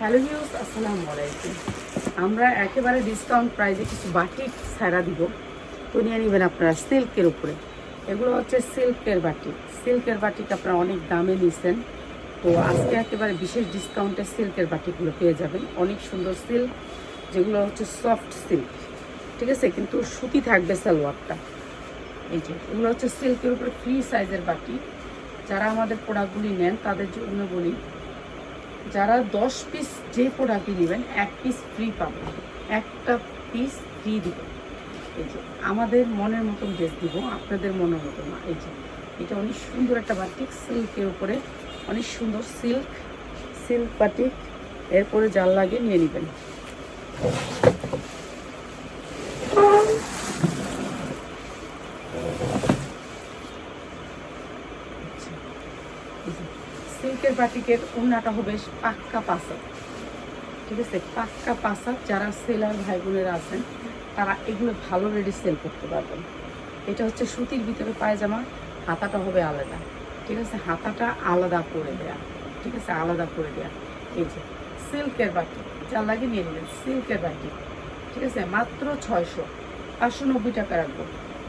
Hello views আসসালামু আমরা একেবারে ডিসকাউন্ট প্রাইসে কিছু বাটি ছাড়া দিব। তো নিয়ে নেবেন আপনারা সিল্কের উপরে। এগুলো হচ্ছে সিল্কের বাটি। সিল্কের বাটিটা আপনারা অনেক দামে নিছেন। তো আজকে একেবারে বিশেষ ডিসকাউন্টে সিল্কের বাটিগুলো পেয়ে যাবেন। অনেক সুন্দর সিল্ক যেগুলো হচ্ছে সফট সিল্ক ঠিক আছে? কিন্তু সুতি থাকবে সালোয়ারটা। এই যে, এগুলো হচ্ছে সিল্কের উপরে ফ্রি সাইজের বাটি। যারা আমাদের প্রোডাক্টগুলি নেন, তাদের জন্য বলি যারা দশ পিস যে প্রোডাক্টই নেবেন, এক পিস ফ্রি পাবেন। একটা পিস ফ্রি দেবেন। এই যে, আমাদের মনের মতন ড্রেস দিব, আপনাদের মনের মতন না। এই যে, এটা অনেক সুন্দর একটা বাটিক সিল্কের উপরে অনেক সুন্দর সিল্ক সিল্ক বাটিক এরপরে জাল লাগে নিয়ে নেবেন সিল্কের বাটিকের উন্নাটা হবে পাক্কা পাসা ঠিক আছে? পাক্কা পাসা যারা সেলার ভাই বোনেরা আছেন, তারা এগুলো ভালো রেডি সেল করতে পারবেন। এটা হচ্ছে সুতির ভিতরে পায়জামা, হাতাটা হবে আলাদা। ঠিক আছে? হাতাটা আলাদা করে দেয়া। ঠিক আছে? আলাদা করে দেয়া। এই যে, সিল্কের বাটি যা লাগে নিয়ে নেবেন, সিল্কের বাটি। ঠিক আছে? মাত্র ছয়শো, পাঁচশো নব্বই টাকা রাখব।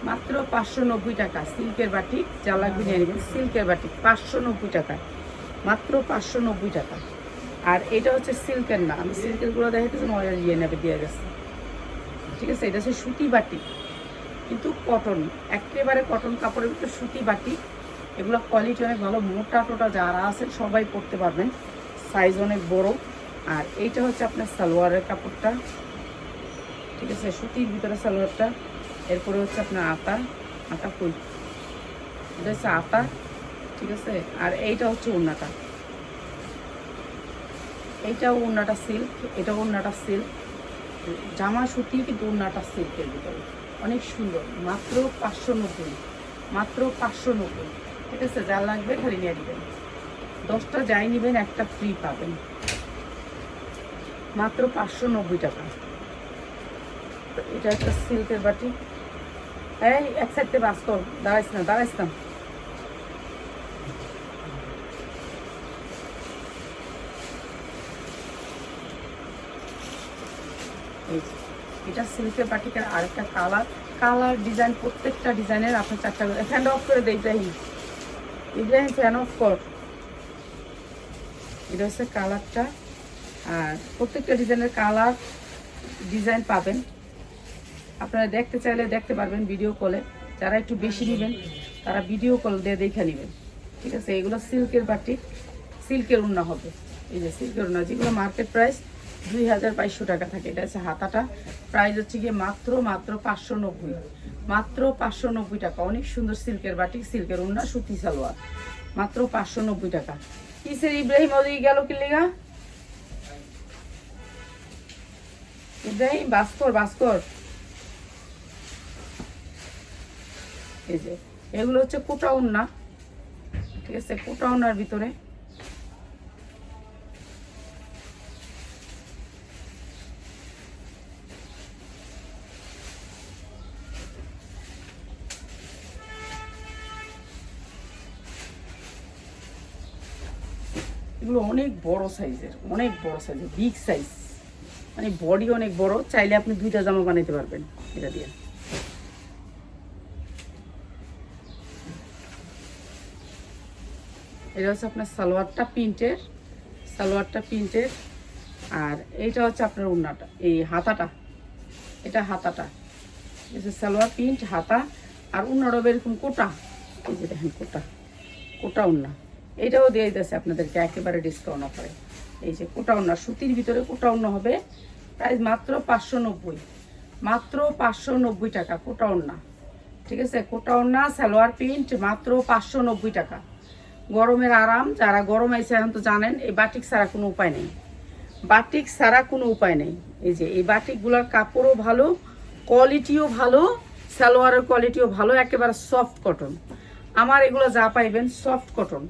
মাত্র পাঁচশো নব্বই টাকা সিল্কের বাটি যা লাগবে নিয়ে নেবেন, সিল্কের বাটি, পাঁচশো নব্বই টাকা। মাত্র পাঁচশো নব্বই টাকা। আর এটা হচ্ছে সিল্কের না। আমি সিল্কেরগুলো দেখাইতেছি নয় ইয়ে নেবে, দিয়ে গেছে। ঠিক আছে, এটা হচ্ছে সুতি বাটি। কিন্তু কটন একেবারে কটন কাপড়ের ভিতরে সুতি বাটি। এগুলো কোয়ালিটি অনেক ভালো, মোটা টোটা যারা আছেন সবাই পরতে পারবেন। সাইজ অনেক বড়। আর এইটা হচ্ছে আপনার সালোয়ারের কাপড়টা। ঠিক আছে, সুতির ভিতরে সালোয়ারটা। এরপরে হচ্ছে আপনার আতা আতা ফুল এটা হচ্ছে আতা। ঠিক আছে? আর এইটা হচ্ছে ওড়নাটা। এইটাও ওড়নাটা সিল্ক এটাও ওড়নাটা সিল্ক জামা সুতি কিন্তু ওড়নাটা সিল্কের ভিতরে। অনেক সুন্দর। মাত্র পাঁচশো নব্বই। মাত্র পাঁচশো নব্বই। ঠিক আছে? যা লাগবে খালি নিয়ে নেবেন। দশটা যাই নেবেন, একটা ফ্রি পাবেন। মাত্র পাঁচশো নব্বই টাকা। এটা একটা সিল্কের বাটি। এই, এক সাইডে বাস কর। দাঁড়াইস না দাঁড়াইস না। এই এটা সিল্কের বাটিকার আরেকটা কালার। কালার ডিজাইন, প্রত্যেকটা ডিজাইনের আপনার চারটা ফ্যান অফ করে দেয় ইব্রাহিম ইব্রাহিম ফ্যান অফ কর। এটা হচ্ছে কালারটা। আর প্রত্যেকটা ডিজাইনের কালার ডিজাইন পাবেন। আপনারা দেখতে চাইলে দেখতে পারবেন ভিডিও কলে। যারা একটু বেশি নেবেন, তারা ভিডিও কল দিয়ে দেখে নেবেন। ঠিক আছে, এগুলো সিল্কের বাটি সিল্কের উন্না হবে। এই যে সিল্কের উন্না, যেগুলো মার্কেট প্রাইস দুই হাজার বাইশশো টাকা থাকে। এটা হচ্ছে হাতাটা। প্রাইস হচ্ছে গিয়ে মাত্র মাত্র পাঁচশো নব্বই। মাত্র পাঁচশো নব্বই টাকা। অনেক সুন্দর সিল্কের বাটি সিল্কের উন্না সুতি সালোয়ার। মাত্র পাঁচশো নব্বই টাকা। কিসের ইব্রাহিম ওদিকে গেল কি ইব্রাহিম বাস্কর বাস্কর এই যে, এগুলো হচ্ছে কোটা উন্না ঠিক আছে, কোটা উন্নার ভিতরে। এগুলো অনেক বড় সাইজের, অনেক বড় সাইজের বিগ সাইজ মানে বডি অনেক বড়, চাইলে আপনি দুইটা জামা বানাইতে পারবেন এটা দিয়ে। এটা হচ্ছে আপনার সালোয়ারটা প্রিন্টের সালোয়ারটা প্রিন্টের, আর এইটা হচ্ছে আপনার উন্নাটা এই হাতাটা, এটা হাতাটা। সালোয়ার প্রিন্ট, হাতা, আর উন্নাটা এরকম কোটা, এই যে দেখেন কোটা কোটা উন্না এটাও দিয়ে দিতেছে আপনাদেরকে, একেবারে ডিসকাউন্ট অফারে এই যে কোটা উন্না সুতির ভিতরে কোটা উন্না হবে। প্রাইস মাত্র পাঁচশো নব্বই। মাত্র পাঁচশো নব্বই টাকা কোটাউন্না ঠিক আছে? কোটাউন্না সালোয়ার প্রিন্ট মাত্র পাঁচশো নব্বই টাকা। গরমের আরাম, যারা গরম আইসে এখন তো জানেন, এই বাটিক ছাড়া কোনো উপায় নেই। বাটিক ছাড়া কোনো উপায় নেই। এই যে, এই বাটিকগুলোর কাপড়ও ভালো কোয়ালিটিও ভালো, সালোয়ারের কোয়ালিটিও ভালো, একেবারে সফট কটন আমার এগুলো যা পাইবেন সফট কটন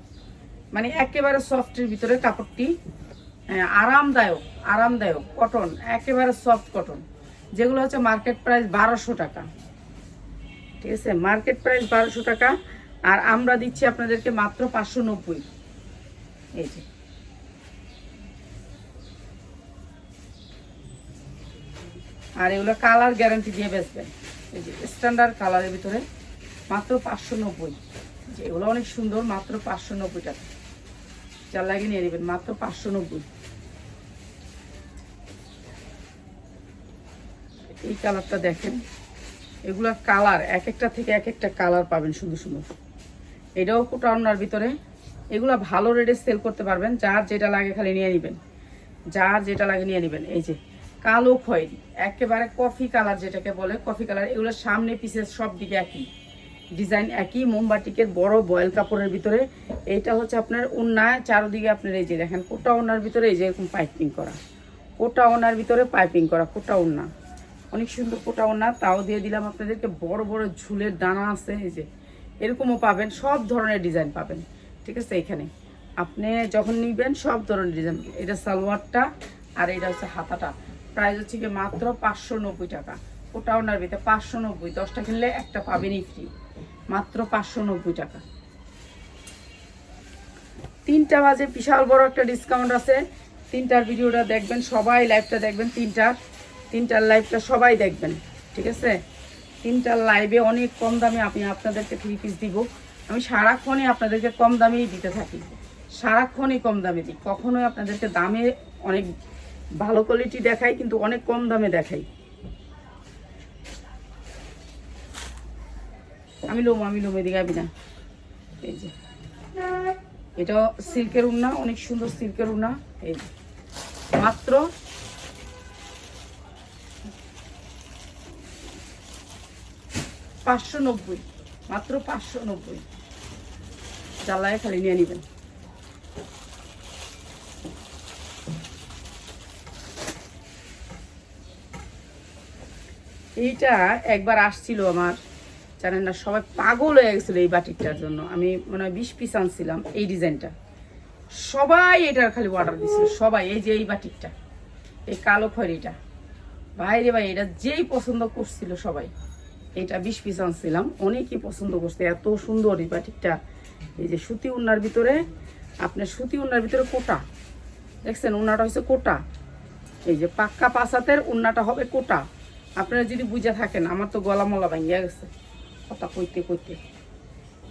মানে একেবারে সফটের ভিতরে কাপড়টি আরামদায়ক আরামদায়ক কটন একেবারে সফট কটন যেগুলো হচ্ছে মার্কেট প্রাইস বারোশো টাকা। ঠিক আছে? মার্কেট প্রাইস বারোশো টাকা, আর আমরা দিচ্ছি আপনাদেরকে মাত্র পাঁচশো নব্বই। এই যে। আর এগুলো কালার গ্যারান্টি দিয়ে বেসবেন এই যে স্ট্যান্ডার্ড কালারের ভিতরে মাত্র পাঁচশো নব্বই। যে এগুলো অনেক সুন্দর, মাত্র পাঁচশো নব্বই টাকা। যার লাগে নিয়ে নেবেন, মাত্র পাঁচশো নব্বই। এই কালারটা দেখেন এগুলা কালার, এক একটা থেকে এক একটা কালার পাবেন সুন্দর সুন্দর। এটাও কোটাউনার ভিতরে, এগুলা ভালো রেটে সেল করতে পারবেন, যার যেটা লাগে খালি নিয়ে নেবেন। যার যেটা লাগে নিয়ে নেবেন, এই যে কালো খয়েরি, একেবারে কফি কালার যেটাকে বলে, কফি কালার এগুলো সামনে পিসের সব দিকে একই। ডিজাইন একই মোমবাটিকের বড় বয়েল কাপড়ের ভিতরে। এইটা হচ্ছে আপনার উন্নায় চারোদিকে আপনার এই যে দেখেন, কোটা ওনার ভিতরে এই যে এরকম পাইপিং করা। কোটা ওনার ভিতরে পাইপিং করা, কোটা ওনা অনেক সুন্দর কোটা ওনা তাও দিয়ে দিলাম আপনাদেরকে বড় বড় ঝুলের দানা আছে, এই যে। এরকমও পাবেন, সব ধরনের ডিজাইন পাবেন, ঠিক আছে, এখানে। আপনি যখন নিবেন, সব ধরনের ডিজাইন, এটা সালোয়ারটা আর এটা হচ্ছে হাতাটা। প্রাইস হচ্ছে কি মাত্র পাঁচশো নব্বই টাকা। ওটা ওনার ভিতরে পাঁচশো নব্বই, দশটা কিনলে একটা পাবেনই ফ্রি মাত্র পাঁচশো নব্বই টাকা। তিনটা বাজে, বিশাল বড় একটা ডিসকাউন্ট আছে। তিনটার ভিডিওটা দেখবেন, সবাই লাইভটা দেখবেন, তিনটার। তিনটার লাইভটা সবাই দেখবেন, ঠিক আছে? তিনটার লাইভে অনেক কম দামে আমি আপনাদেরকে থ্রি পিস দিব। আমি সারাক্ষণই আপনাদেরকে কম দামেই দিতে থাকি। সারাক্ষণই কম দামে দিই। কখনোই আপনাদেরকে দামে অনেক ভালো কোয়ালিটি দেখাই, কিন্তু অনেক কম দামে দেখাই। আমি লোম আমি লোম এদিকে আবি না। এই যে। এটা সিল্কের উন্না অনেক সুন্দর সিল্কের উন্না এই মাত্র পাঁচশো নব্বই, মাত্র পাঁচশো নব্বই। জ্বালায় খালি নিয়ে নেবেন। এইটা একবার আসছিল আমার। জানেন না সবাই পাগল হয়ে গেছিল এই বাটিকটার জন্য। আমি মনে বিশ পিস আনছিলাম এই ডিজাইনটা। সবাই এটার খালি অর্ডার দিছিল, সবাই, এই যে এই বাটিকটা, এই কালো খড়িটা। ভাই রে ভাই, এটা যেই পছন্দ করছিল সবাই। এটা বিশ পিস আনছিলাম, অনেকেই পছন্দ করছে, এত সুন্দর এই বাটিকটা। এই যে সুতি উন্নার ভিতরে, আপনার সুতি উন্নার ভিতরে কোটা। দেখছেন, উন্নাটা হচ্ছে কোটা। এই যে পাক্কা পাসাতের উন্নাটা হবে কোটা। আপনারা যদি বুঝে থাকেন, আমার তো গলা মলা ভাঙ্গিয়া গেছে। কথা কইতে কইতে।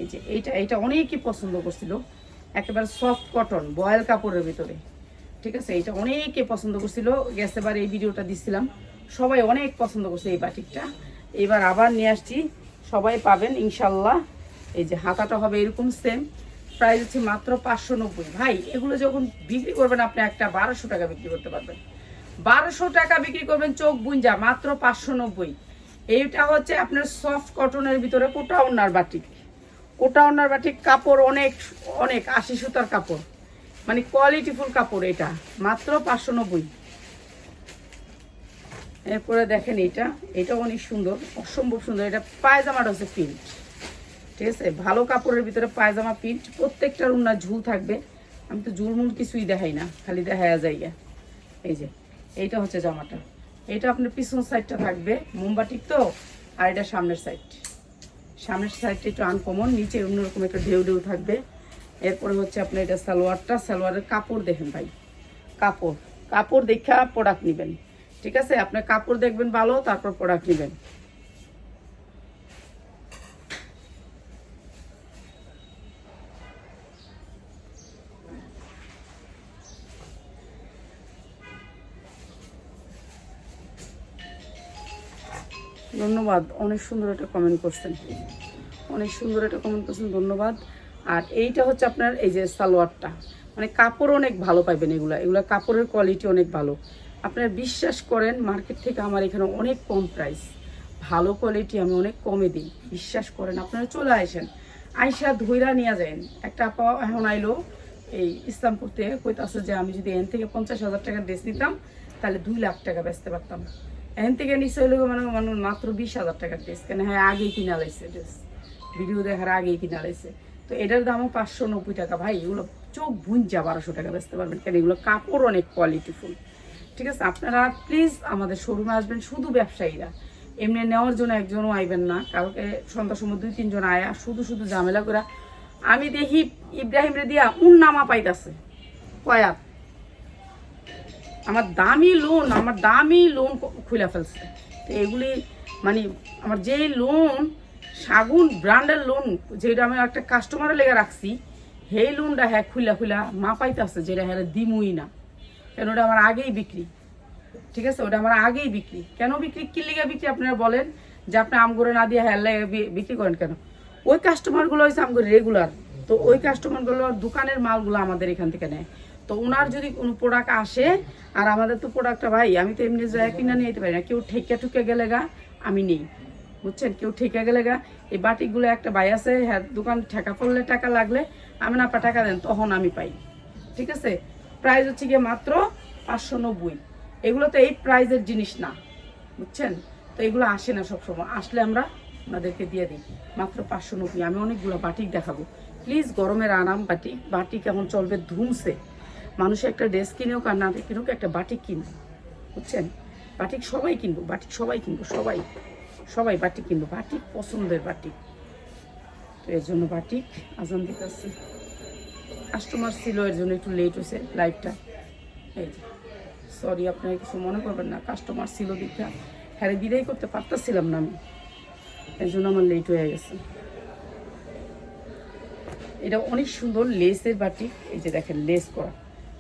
এই যে এইটা এইটা অনেকই পছন্দ করছিল। একেবারে সফট কটন বয়েল কাপড়ের ভিতরে। ঠিক আছে? এইটা অনেকে পছন্দ করছিল। গেছেবার এই ভিডিওটা দিছিলাম। সবাই অনেক পছন্দ করছে এই বাটিকটা। এবার আবার নিয়ে আসছি। সবাই পাবেন ইনশাল্লাহ এই যে হাতাটা হবে এরকম সেম প্রাইস হচ্ছে মাত্র পাঁচশো নব্বই। ভাই, এগুলো যখন বিক্রি করবেন আপনি একটা বারোশো টাকা বিক্রি করতে পারবেন। বারোশো টাকা বিক্রি করবেন, চোখ বুঞ্জা, মাত্র পাঁচশো নব্বই। এইটা হচ্ছে আপনার সফট কটনের ভিতরে কোটা ওনার বাটিক। কোটা ওনার বাটিক কাপড় অনেক অনেক, আশি সুতার কাপড়। মানে কোয়ালিটিফুল কাপড় এটা, মাত্র পাঁচশো নব্বই। এরপরে দেখেন এটা এটা অনেক সুন্দর, অসম্ভব সুন্দর। এটা পায়জামাটা হচ্ছে প্রিন্ট ঠিক আছে? ভালো কাপড়ের ভিতরে পায়জামা প্রিন্ট প্রত্যেকটার উন্না ঝুল থাকবে। আমি তো ঝুলমুল কিছুই দেখাই না, খালি দেখা যায় এই যে, এইটা হচ্ছে জামাটা। এটা আপনার পিছন সাইডটা থাকবে মোমবাটিক তো, আর এটা সামনের সাইড সামনের সাইডটা একটু আনকমন নিচে অন্যরকম একটা ঢেউ ঢেউ থাকবে। এরপরে হচ্ছে আপনার এটা সালোয়ারটা, সালোয়ারের কাপড় দেখেন ভাই। কাপড়। কাপড় দেখা প্রোডাক্ট নেবেন। ঠিক আছে? আপনার কাপড় দেখবেন ভালো, তারপর প্রোডাক্ট নেবেন। ধন্যবাদ। অনেক সুন্দর একটা কমেন্ট করছেন। অনেক সুন্দর একটা কমেন্ট করছেন, ধন্যবাদ। আর এইটা হচ্ছে আপনার এই যে সালোয়ারটা। মানে কাপড় অনেক ভালো পাইবেন এগুলো। এগুলো কাপড়ের কোয়ালিটি অনেক ভালো। আপনারা বিশ্বাস করেন মার্কেট থেকে আমার এখানে অনেক কম প্রাইস ভালো কোয়ালিটি আমি অনেক কমে দিই। বিশ্বাস করেন, আপনারা চলে আসেন। আইসা ধৈরা নিয়ে যান একটা আপা এখন আইলো এই ইসলামপুর থেকে, কইতাছে যে আমি যদি এন থেকে পঞ্চাশ হাজার টাকার ড্রেস নিতাম, তাহলে দুই লাখ টাকা বেচতে পারতাম। এখান থেকে নিশ্চয় হইল মানে মানে মাত্র বিশ হাজার টাকার ড্রেস কেন হ্যাঁ আগেই কিনা লাইছে ড্রেস ভিডিও দেখার আগেই কিনা লাইছে। তো এটার দামও পাঁচশো নব্বই টাকা। ভাই, এগুলো চোখ ভুঞ্জা বারোশো টাকা বেচতে পারবেন? কেন এগুলো কাপড় অনেক কোয়ালিটিফুল ঠিক আছে? আপনারা প্লিজ আমাদের শোরুমে আসবেন, শুধু ব্যবসায়ীরা। এমনি নেওয়ার জন্য একজনও আইবেন না। কালকে সন্ধ্যার সময় দুই, তিনজন আয়া, শুধু শুধু ঝামেলা করে আমি দেখি ইব্রাহিম রে দিয়া উন নামা পাইতাছে। কয়াত আমার দামি লোন আমার দামি লোন খুলে ফেলছে। তো এগুলি মানে আমার যে লোন সাগুন ব্র্যান্ডের লোন যেটা আমি একটা কাস্টমারের লেগে রাখছি, সেই লোনটা হ্যাঁ খুলা খুলা মা পাইতে আসছে যেটা হ্যাঁ দিমুই না। কেন ওটা আমার আগেই বিক্রি। ঠিক আছে? ওটা আমার আগেই বিক্রি। কেন বিক্রি? কি লিগে বিক্রি আপনারা বলেন? যে আপনি আম করে না দিয়ে হ্যাঁ লেগে বিক্রি করেন কেন? ওই কাস্টমারগুলো হচ্ছে আমগুলো রেগুলার তো ওই কাস্টমারগুলো দোকানের মালগুলো আমাদের এখান থেকে নেয়। তো ওনার যদি কোনো প্রোডাক্ট আসে, আর আমাদের তো প্রোডাক্টটা ভাই, আমি তো এমনি যায় কিনা নিয়ে যেতে পারি না। কেউ ঠেকে ঠুকে গেলে গা, আমি নেই। বুঝছেন? কেউ ঠেকে গেলে গা, এই বাটিগুলো একটা ভাই আছে হ্যাঁ দোকান ঠেকা পড়লে টাকা লাগলে, আমি না আপা টাকা দেন, তখন আমি পাই। ঠিক আছে? প্রাইস হচ্ছে গিয়ে মাত্র পাঁচশো নব্বই। এগুলো তো এই প্রাইজের জিনিস না। বুঝছেন? তো এগুলো আসে না সবসময়। আসলে আমরা আপনাদেরকে দিয়ে দিই। মাত্র পাঁচশো নব্বই। আমি অনেকগুলো বাটিক দেখাবো। প্লিজ গরমের আরাম বাটিক বাটিক কেমন চলবে? ধুমসে মানুষ একটা ড্রেস কিনুক আর না কিনুক, একটা বাটিক কিনবো বুঝছেন? বাটিক সবাই কিনবো বাটিক সবাই কিনবো, সবাই। সবাই বাটিক কিনবো বাটিক পছন্দের বাটিক তো এর জন্য বাটিক আজান দিতেছে। কাস্টমার ছিল, এর জন্য একটু লেট হয়েছে লাইভটা এই সরি আপনারা কিছু মনে করবেন না কাস্টমার ছিল দীক্ষা হ্যাঁ বিদায় করতে পারতেছিলাম না আমি। এর জন্য আমার লেট হয়ে গেছে। এটা অনেক সুন্দর লেসের বাটিক এই যে দেখেন লেস করা।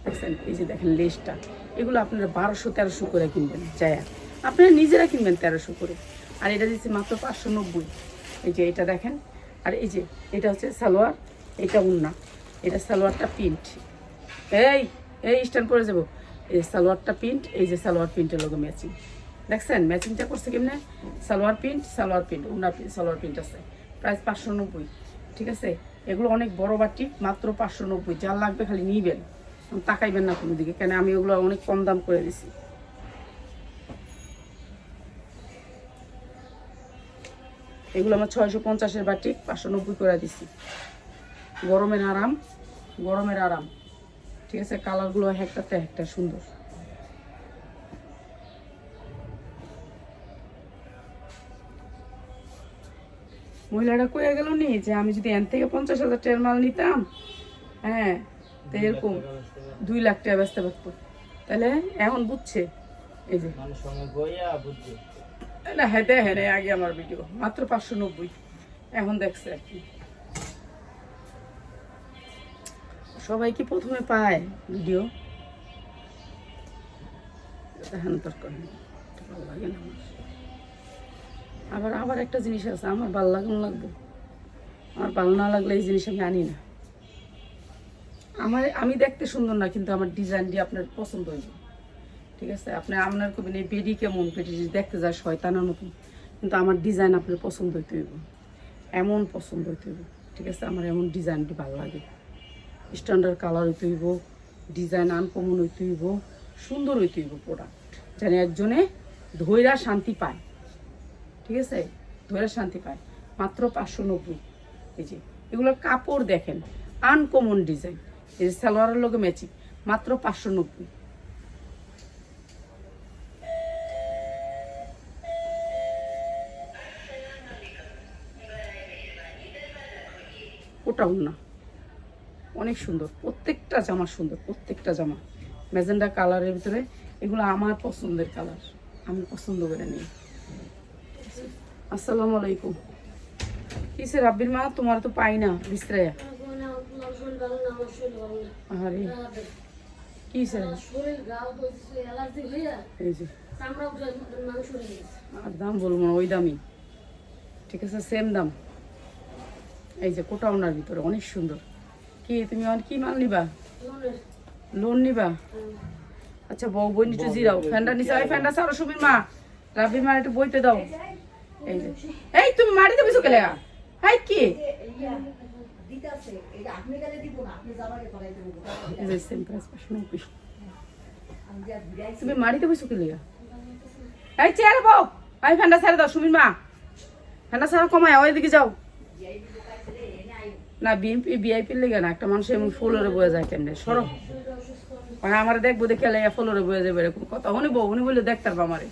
দেখছেন? এই যে দেখেন লেসটা, এগুলো আপনারা বারোশো, তেরোশো করে কিনবেন, যায়া। আপনারা নিজেরা কিনবেন তেরোশো করে। আর এটা দিচ্ছি মাত্র পাঁচশো নব্বই। এই যে এটা দেখেন, আর এই যে এটা হচ্ছে সালোয়ার, এটা উন্না। এটা সালোয়ারটা প্রিন্ট। এই এই স্ট্যান্ড করে যাব। এই সালোয়ারটা প্রিন্ট, এই যে সালোয়ার প্রিন্টের লোক ম্যাচিং। দেখছেন? ম্যাচিংটা করছে কেমনে? সালোয়ার প্রিন্ট সালোয়ার প্রিন্ট, উন্না সালোয়ার প্রিন্ট আছে। প্রাইস পাঁচশো নব্বই। ঠিক আছে? এগুলো অনেক বড় বাটি, মাত্র পাঁচশো নব্বই। যার লাগবে খালি নিবেন। তাকাইবেন না কোনো দিকে, কেন আমি ওগুলো অনেক কম দাম করে দিছি। এগুলো আমার ছয়শো পঞ্চাশের বাটি, পাঁচশো নব্বই করে দিছি। গরমের আরাম গরমের আরাম। ঠিক আছে, কালারগুলো একটাতে একটা সুন্দর। মহিলাটা কয়ে গেল নি যে আমি যদি এন থেকে পঞ্চাশ হাজার টাকার মাল নিতাম হ্যাঁ তো এরকম। দুই লাখ টাকা ব্যস্ত পারতো তাহলে এখন বুঝছে। এই যে। না হ্যাঁ দে হ্যাঁ রে, আগে আমার ভিডিও মাত্র পাঁচশো নব্বই। এখন দেখছে আর কি। সবাই কি প্রথমে পায় ভিডিও দেখানো দরকার নেই ভালো লাগে না আমার। আবার আবার একটা জিনিস আছে আমার ভালো লাগানো লাগবে। আমার ভালো না লাগলে এই জিনিস আমি আনি না। আমার, আমি দেখতে সুন্দর না, কিন্তু আমার ডিজাইনটি আপনার পছন্দ হয়েছে। ঠিক আছে? আপনি, আপনার কবি নেই বেডি কেমন? বেডি দেখতে যায় শয়তানের মতন, কিন্তু আমার ডিজাইন আপনার পছন্দ হইতে হইব। এমন পছন্দ হইতে হইব। ঠিক আছে? আমার এমন ডিজাইনটি ভালো লাগে। স্ট্যান্ডার্ড কালার হইতে হইব, ডিজাইন আনকমন হইতে হইব, সুন্দর হইতে হইব প্রোডাক্ট যেন একজনে ধৈরা শান্তি পায়। ঠিক আছে? ধৈরা শান্তি পায়। মাত্র পাঁচশো নব্বই। এই যে এগুলোর কাপড় দেখেন আনকমন ডিজাইন সালোয়ারের লোকে ম্যাচিং, মাত্র পাঁচশো নব্বই। ওটাও না। অনেক সুন্দর, প্রত্যেকটা জামা সুন্দর, প্রত্যেকটা জামা। ম্যাজেন্ডা কালারের ভিতরে, এগুলো আমার পছন্দের কালার। আমি পছন্দ করে নিই। আসসালামু আলাইকুম। কিসে রাব্বির মা? তোমার তো পাই না, বিশ্রায়া। আরে এই যে। আর দাম বলব না ওই দামই। ঠিক আছে সেম দাম। এই যে কোটা ওনার ভিতরে অনেক সুন্দর। কি তুমি আর কি মাল নিবা? লোন নিবা? আচ্ছা বউ বই একটু জিরাও। ফ্যানটা নিচে এই ফ্যানটা সারো সুবির মা রাবির মা একটু বইতে দাও। এই যে। এই তুমি মাটিতে বসে গেলে হাই কি? এই যে সেম প্রাইস পাঁচশো নব্বই। তুমি মাটিতে বসে গেলে এই চেয়ারে বউ এই ফ্যানটা ছেড়ে দাও সুমির মা। ফ্যানটা ছাড়া কমায় ওইদিকে যাও। না বিএনপি বিআইপির লেগে না একটা মানুষ এমন ফুলরে বয়ে যায় কেমনে? সরো। মানে আমার দেখব দেখে লেগে ফুলরে বয়ে যাবে এরকম কথা। উনি বউ উনি বলে দেখতে পারব আমারে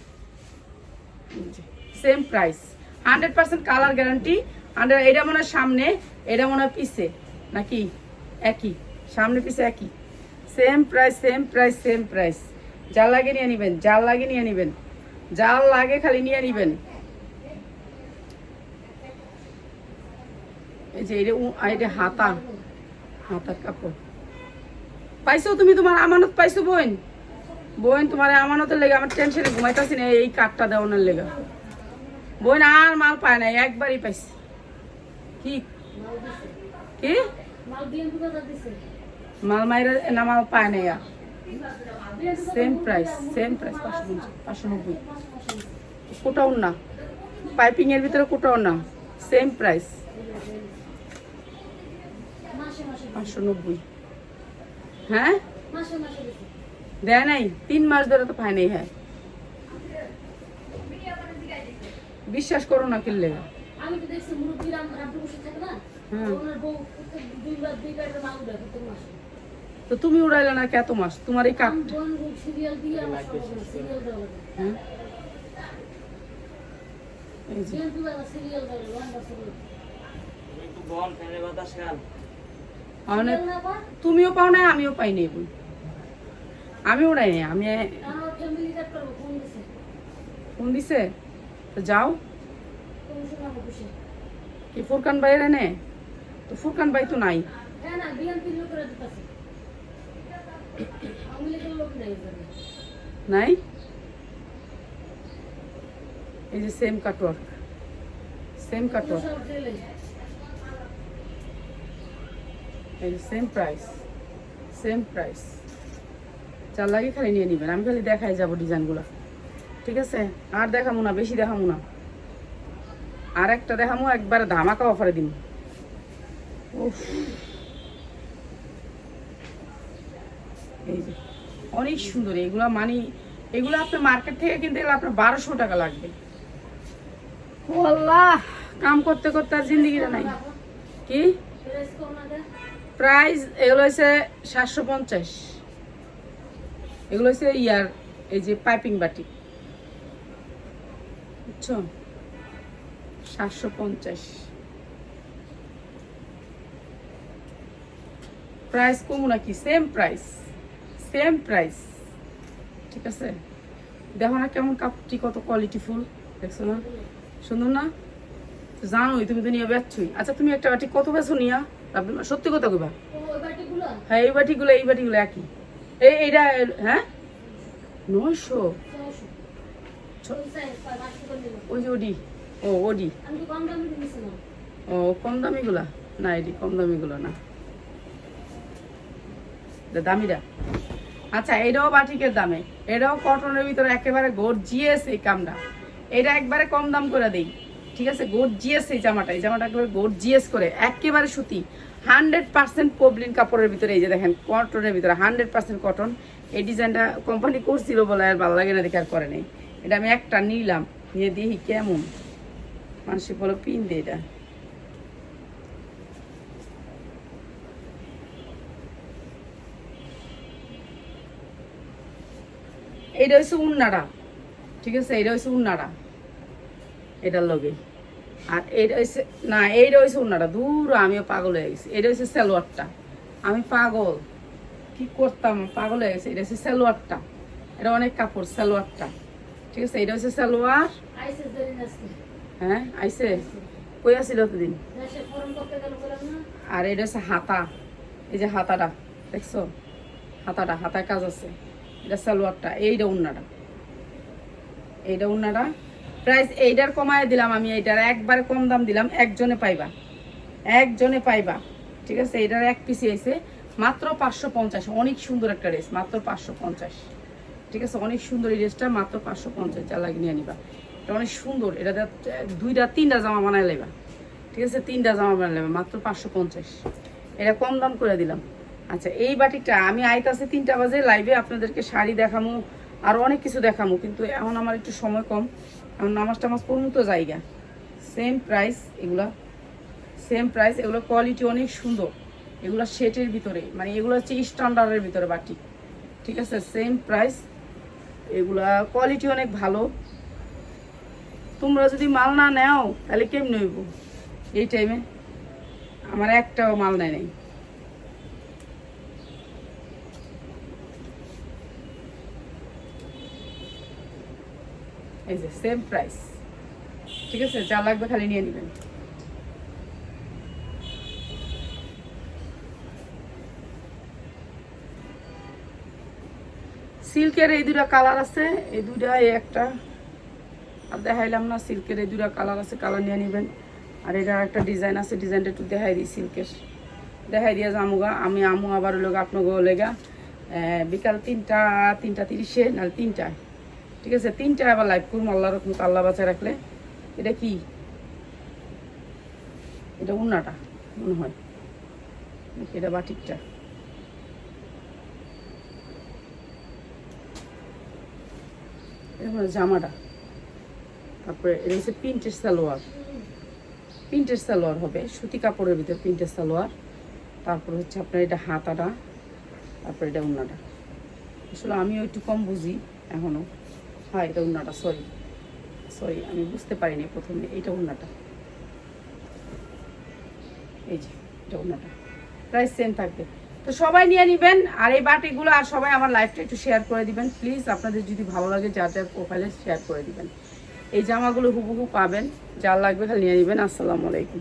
same price hundred percent colour guarantee hundred এটা মনে হয় সামনে, এটা মনে হয় পিছে, নাকি? একই, সামনে পিছে একই। Same price same price same price জাল লাগে নিয়ে নিবেন জাল লাগে নিয়ে নিবেন। জাল লাগে খালি নিয়ে নিবেন। এই যে, এটা এটা হাতা, হাতার কাপড়। পাইছো তুমি তোমার আমানত, পাইছো বোন? বোন, তোমার আমানতের লেগে আমার টেনশনে ঘুমাইতেছি না, এই কাঠটা দেওয়ানোর লেগে। বোন, আর মাল পায় না একবারই পাইছি। কি? কি? মাল মাইরা, না, মাল পায় না সেম প্রাইস সেম প্রাইস পাঁচশো পাঁচশো নব্বই। কোটাও না। পাইপিং এর ভিতরে কোটাও না। সেম প্রাইস পাঁচশো নব্বই। হ্যাঁ? দেয় নাই। তিন মাস ধরে তো পায় নাই হ্যাঁ। বিশ্বাস করো না কিনলে। আমি তো দেখছি মুরব্বী বসে থাকে না? ওনার বউ দুইবার দুই গাড়িতে মাল দেয় প্রত্যেক মাসে। তো তুমি উড়াইলে না কত মাস? তোমার এই কাঠ আমি বোন সিরিয়াল দিয়ে আমার সিরিয়াল। দেওয়া হ্যাঁ। এই যে। সিরিয়াল দেওয়া লম্বা সিরিয়াল। একটু বল ফ্যানের বাতাস খান অনেক সিরিয়াল না পার তুমিও পাও না আমিও পাই নাই বই। আমি উড়াই নাই আমি ফোন দিছে। ফোন দিছে? তো যাও কোন সময় আমার বসে কি ফুরকান বাইরে নে? তো ফুরকান বাই তো নাই। হ্যাঁ নেই এই যে সেম কাটওয়ার্ক সেম কাটওয়ার্ক এই যে সেম প্রাইস সেম প্রাইস চার লাগে খালি নিয়ে নিবেন। আমি খালি দেখাই যাব ডিজাইনগুলো ঠিক আছে? আর দেখামো না বেশি দেখামো না। আর একটা দেখামো, একবারে ধামাকা অফারে দিন এই যে, অনেক সুন্দর, এগুলো মানে এগুলো আপনার মার্কেট থেকে কিনতে গেলে আপনার বারোশো টাকা লাগবে। আল্লাহ কাম করতে করতে আর জিন্দিগিটা নাই। কি? প্রাইস এগুলো হচ্ছে সাতশো পঞ্চাশ। এগুলো হচ্ছে ইয়ার, এই যে পাইপিং বাটি। বুঝছ? সাতশো পঞ্চাশ। প্রাইস কম নাকি? সেম প্রাইস সেম প্রাইস ঠিক আছে? দেখো না কেমন কাপটি কত কোয়ালিটি ফুল দেখছ না? সুন্দর না? জানোই তুমি তো নিয়ে বেচছই আচ্ছা তুমি একটা বাটি কত বেছো নিয়া? সত্যি কথা কইবা। হ্যাঁ এই বাটিগুলো এই বাটিগুলো একই। এই এইটা হ্যাঁ? নয়শো? ওই যে ওডি। ও ওডি? ও কম দামিগুলা না এটি কম দামিগুলো না। দামিটা। আচ্ছা এটাও বাটিকের দামে। এটাও কটনের ভিতরে একেবারে গর্জিয়াস এই কামটা। এটা একবারে কম দাম করে দেই। ঠিক আছে? গর্জিয়াস এই জামাটা। এই জামাটা একেবারে গর্জিয়াস করে একেবারে সুতি। হান্ড্রেড পার্সেন্ট পবলিন কাপড়ের ভিতরে এই যে দেখেন কটনের ভিতরে হান্ড্রেড পার্সেন্ট কটন এই ডিজাইনটা কোম্পানি করছিল বলে আর ভালো লাগে না দেখে আর করে নেই। এটা আমি একটা নিলাম। নিয়ে দেখি কেমন। মানুষের বলো পিন দে এটা এইটা হচ্ছে উন্নাড়া ঠিক আছে এইটা হচ্ছে উন্নাড়া এটার লগে আর এইটা হচ্ছে না এইটা হচ্ছে উন্নাড়া দূর আমিও পাগল হয়ে গেছি এটা হচ্ছে সালোয়ারটা আমি পাগল কি করতাম পাগল হয়ে গেছে এটা হচ্ছে সালোয়ারটা এটা অনেক কাপড় সালোয়ারটা ঠিক আছে এটা হচ্ছে নাসতে হ্যাঁ আইসে কই আসছিল এতদিন আর এটা হচ্ছে হাতা। এই যে হাতাটা, দেখছ? হাতাটা, হাতায় কাজ আছে। এটা সালোয়ারটা, এইটা উন্নাটা। এইটা উন্নাটা। প্রাইস এইটার কমায় দিলাম আমি, এইটার একবারে কম দাম দিলাম, একজনে পাইবা। একজনে পাইবা। ঠিক আছে এটার এক পিসি এসে মাত্র পাঁচশো পঞ্চাশ, অনেক সুন্দর একটা ড্রেস মাত্র পাঁচশো পঞ্চাশ। ঠিক আছে, অনেক সুন্দর এই ড্রেসটা মাত্র পাঁচশো পঞ্চাশ যা লাগিয়ে নিয়ে নিবা। এটা অনেক সুন্দর। এটা দুইটা, তিনটা জামা বানায় লেবা ঠিক আছে? তিনটা জামা বানায় লেবা মাত্র পাঁচশো পঞ্চাশ। এটা কম দাম করে দিলাম। আচ্ছা এই বাটিকটা আমি আইতাছে তিনটা বাজে, লাইভে আপনাদেরকে শাড়ি দেখামো, আর অনেক কিছু দেখামো, কিন্তু এখন আমার একটু সময় কম। এখন নামাজ টামাজ পড়মু তো জায়গা। সেম প্রাইস এগুলা। সেম প্রাইস এগুলো কোয়ালিটি অনেক সুন্দর। এগুলো সেটের ভিতরে মানে এগুলো হচ্ছে স্ট্যান্ডার্ডের ভিতরে বাটি। ঠিক আছে? সেম প্রাইস এগুলা কোয়ালিটি অনেক ভালো। তোমরা যদি মাল না নেও, তাহলে কেমনি হইব? এই টাইমে আমার একটাও মাল নেয় নাই। এই যে সেম প্রাইস ঠিক আছে? যা লাগবে খালি নিয়ে নেবেন। সিল্কের এই দুটা কালার আছে, এই দুটা একটা। আর দেখাইলাম না সিল্কের এই দুটা কালার আছে কালার নিয়ে নেবেন। আর এটা একটা ডিজাইন আছে ডিজাইনটা একটু দেখাই দিই সিল্কের দেখাই দিয়ে জামুগা আমি আমু আবার লোক আপনাকে লেগা বিকাল তিনটা তিনটা তিরিশে, নাহলে তিনটায়। ঠিক আছে, তিনটায় আবার লাইভ করুন আল্লাহ রকম আল্লাহ বাঁচায় রাখলে। এটা কি? এটা উন্নাটা, মনে হয়। এটা এটা হলো জামাটা। তারপরে এটা হচ্ছে প্রিন্টের সালোয়ার। প্রিন্টের সালোয়ার হবে, সুতি কাপড়ের ভিতরে প্রিন্টের সালোয়ার। তারপর হচ্ছে আপনার এটা হাতাটা, তারপরে এটা উন্নাটা। আসলে আমিও একটু কম বুঝি এখনও হ্যাঁ এটা উন্নাটা সরি সরি আমি বুঝতে পারিনি প্রথমে এইটা উন্নাটা। এই যে, এটা উন্নাটা। প্রাইস সেম থাকবে। তো সবাই নিয়ে নেবেন, আর এই বাটিগুলো আর সবাই আমার লাইফটা একটু শেয়ার করে দিবেন। প্লিজ আপনাদের যদি ভালো লাগে, যার যার প্রোফাইলে শেয়ার করে দিবেন। এই জামাগুলো হুবহু পাবেন যা লাগবে খালি নিয়ে নেবেন। আসসালামু আলাইকুম।